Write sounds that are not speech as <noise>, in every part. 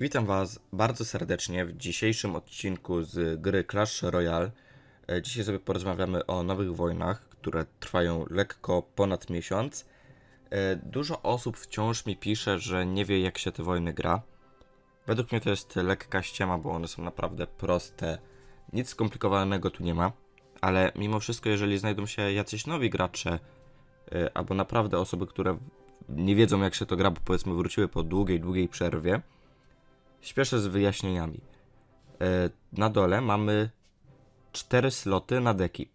Witam Was bardzo serdecznie w dzisiejszym odcinku z gry Clash Royale. E, Dzisiaj sobie porozmawiamy o nowych wojnach, które trwają lekko ponad miesiąc. E, Dużo osób wciąż mi pisze, że nie wie jak się te wojny gra. Według mnie to jest lekka ściema, bo one są naprawdę proste. Nic skomplikowanego tu nie ma. Ale mimo wszystko, jeżeli znajdą się jacyś nowi gracze, e, albo naprawdę osoby, które nie wiedzą jak się to gra, bo powiedzmy wróciły po długiej, długiej przerwie, Śpieszę z wyjaśnieniami. E, Na dole mamy cztery sloty na deki.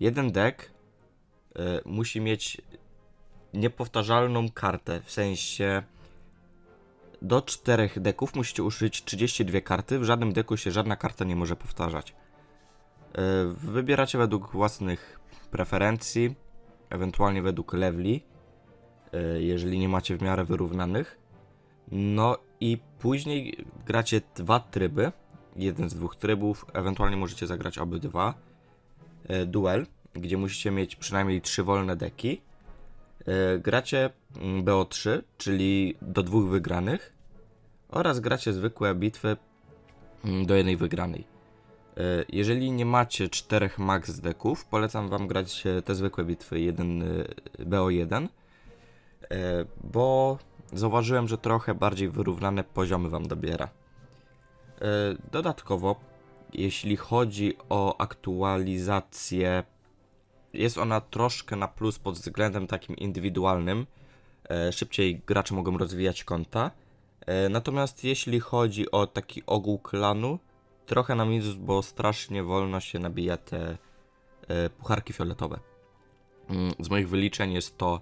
Jeden dek e, musi mieć niepowtarzalną kartę, w sensie do czterech deków musicie użyć 32 karty, w żadnym deku się żadna karta nie może powtarzać. E, Wybieracie według własnych preferencji, ewentualnie według leveli, jeżeli nie macie w miarę wyrównanych. No i później gracie dwa tryby. Jeden z dwóch trybów, ewentualnie możecie zagrać obydwa. E, duel, gdzie musicie mieć przynajmniej trzy wolne deki. E, gracie mm, BO3, czyli do dwóch wygranych. Oraz gracie zwykłe bitwy mm, do jednej wygranej. E, Jeżeli nie macie czterech max deków, polecam wam grać e, te zwykłe bitwy 1 e, BO1, e, bo zauważyłem, że trochę bardziej wyrównane poziomy wam dobiera. E, Dodatkowo, jeśli chodzi o aktualizację, jest ona troszkę na plus pod względem takim indywidualnym. E, Szybciej gracze mogą rozwijać konta. E, Natomiast jeśli chodzi o taki ogół klanu, trochę na minus, bo strasznie wolno się nabija te pucharki fioletowe. Mm, Z moich wyliczeń jest to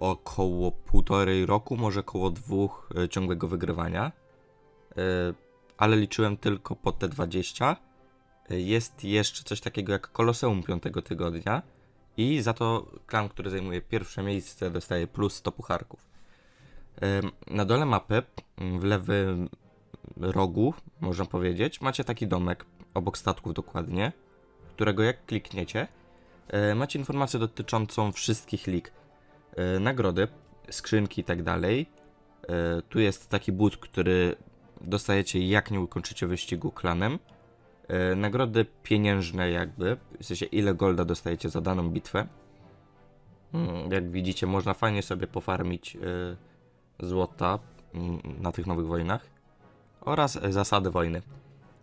około półtorej roku, może około dwóch e, ciągłego wygrywania. E, Ale liczyłem tylko po te 20. E, Jest jeszcze coś takiego jak Koloseum 5 tygodnia. I za to klan, który zajmuje pierwsze miejsce, dostaje plus 100 pucharków. Na dole mapy, w lewym rogu, można powiedzieć, macie taki domek, obok statków dokładnie, którego jak klikniecie, macie informację dotyczącą wszystkich lig nagrody, skrzynki i tak dalej. E, Tu jest taki but, który dostajecie jak nie ukończycie wyścigu klanem. E, Nagrody pieniężne jakby, w sensie ile golda dostajecie za daną bitwę. Mm, Jak widzicie, można fajnie sobie pofarmić e, złota mm, na tych nowych wojnach. Oraz e, zasady wojny.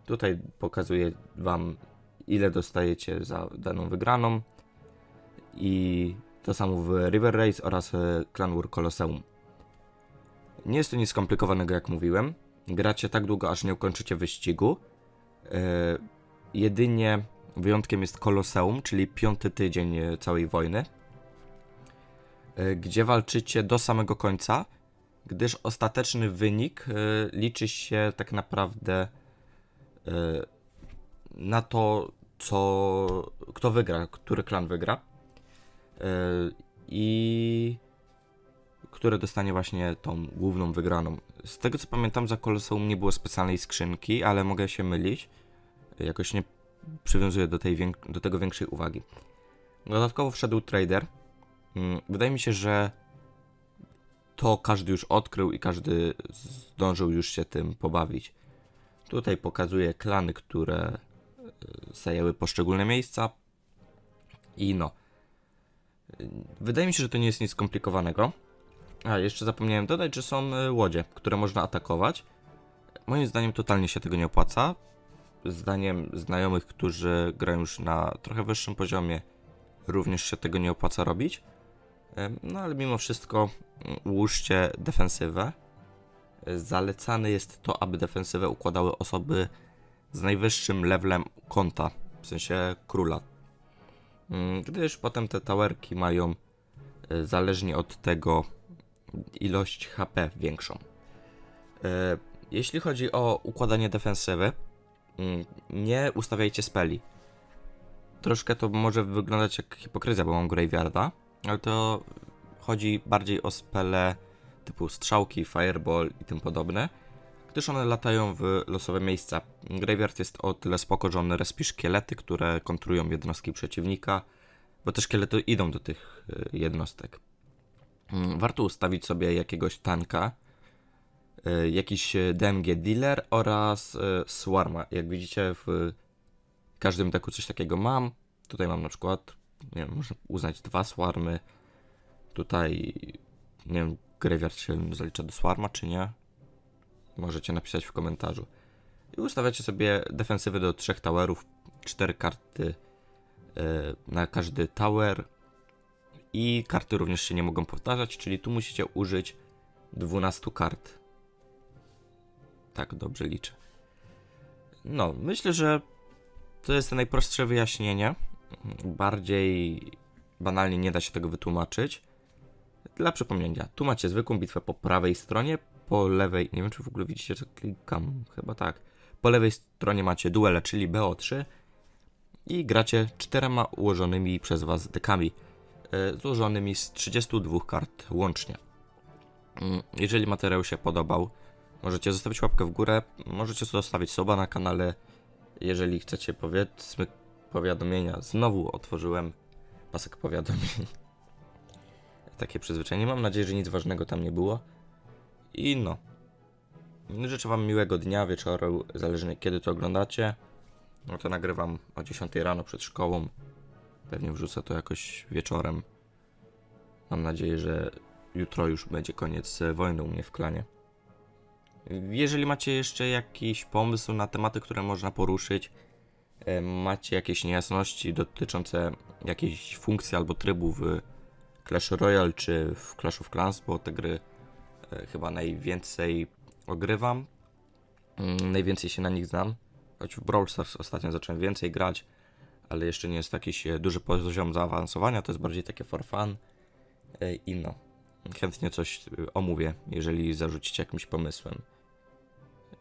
Tutaj pokazuję wam ile dostajecie za daną wygraną. I to samo w River Race oraz e, Clan War Colosseum. Nie jest to nic skomplikowanego, jak mówiłem. Gracie tak długo, aż nie ukończycie wyścigu. E, jedynie wyjątkiem jest Colosseum, czyli piąty tydzień e, całej wojny, gdzie walczycie do samego końca, gdyż ostateczny wynik liczy się tak naprawdę na to, co, kto wygra, który klan wygra. E, I które dostanie właśnie tą główną wygraną. Z tego co pamiętam, za Colosseum nie było specjalnej skrzynki, ale mogę się mylić. Jakoś nie przywiązuję do, tej do tego większej uwagi. Dodatkowo wszedł trader. Mm, Wydaje mi się, że to każdy już odkrył i każdy zdążył już się tym pobawić. Tutaj pokazuję klany, które y, zajęły poszczególne miejsca. I no. Wydaje mi się, że to nie jest nic skomplikowanego. A, jeszcze zapomniałem dodać, że są y, łodzie, które można atakować. Moim zdaniem totalnie się tego nie opłaca. Zdaniem znajomych, którzy grają już na trochę wyższym poziomie, również się tego nie opłaca robić. No ale mimo wszystko mm, ułóżcie defensywę. Zalecane jest to, aby defensywę układały osoby z najwyższym levelem konta, w sensie króla. Mm, Gdyż potem te towerki mają y, zależnie od tego ilość HP większą. E, Jeśli chodzi o układanie defensywy, mm, nie ustawiajcie speli. Troszkę to może wyglądać jak hipokryzja, bo mam Graveyarda, ale to chodzi bardziej o spele typu strzałki, fireball i tym podobne, gdyż one latają w losowe miejsca. Graveyard jest o tyle spoko, że on respi szkielety, które kontrują jednostki przeciwnika, bo te szkielety idą do tych y, jednostek. Mm, Warto ustawić sobie jakiegoś tanka, e, jakiś e, DMG Dealer oraz Swarma. Jak widzicie, w każdym deku coś takiego mam. Tutaj mam na przykład, nie wiem, można uznać dwa Swarmy. Tutaj, nie wiem, Graveyard się zalicza do Swarma, czy nie? Możecie napisać w komentarzu. I ustawiacie sobie defensywy do trzech towerów, cztery karty e, na każdy tower. I karty również się nie mogą powtarzać, czyli tu musicie użyć 12 kart. Tak, dobrze liczę. No, myślę, że to jest najprostsze wyjaśnienie. Bardziej banalnie nie da się tego wytłumaczyć. Dla przypomnienia, tu macie zwykłą bitwę po prawej stronie, po lewej, nie wiem czy w ogóle widzicie, co klikam, chyba tak. Po lewej stronie macie duele, czyli BO3 i gracie czterema ułożonymi przez was dekami, e, złożonymi z 32 kart łącznie. Mm, Jeżeli materiał się podobał, możecie zostawić łapkę w górę, możecie zostawić suba na kanale. Jeżeli chcecie powiedzmy powiadomienia, znowu otworzyłem pasek powiadomień. <laughs> Takie przyzwyczajenie. Mam nadzieję, że nic ważnego tam nie było. I no. Życzę Wam miłego dnia, wieczoru, zależnie kiedy to oglądacie. No to nagrywam o 10 rano przed szkołą. Pewnie wrzucę to jakoś wieczorem. Mam nadzieję, że jutro już będzie koniec e, wojny u mnie w klanie. Jeżeli macie jeszcze jakiś pomysł na tematy, które można poruszyć, e, macie jakieś niejasności dotyczące jakiejś funkcji albo trybu w Clash Royale czy w Clash of Clans, bo te gry chyba najwięcej ogrywam, mm, najwięcej się na nich znam, choć w Brawl Stars ostatnio zacząłem więcej grać, ale jeszcze nie jest jakiś e, duży poziom zaawansowania, to jest bardziej takie for fun E, i no, chętnie coś e, omówię, jeżeli zarzucicie jakimś pomysłem.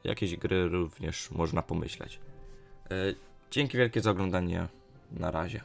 Jakieś gry również można pomyśleć. E, Dzięki wielkie za oglądanie. Na razie.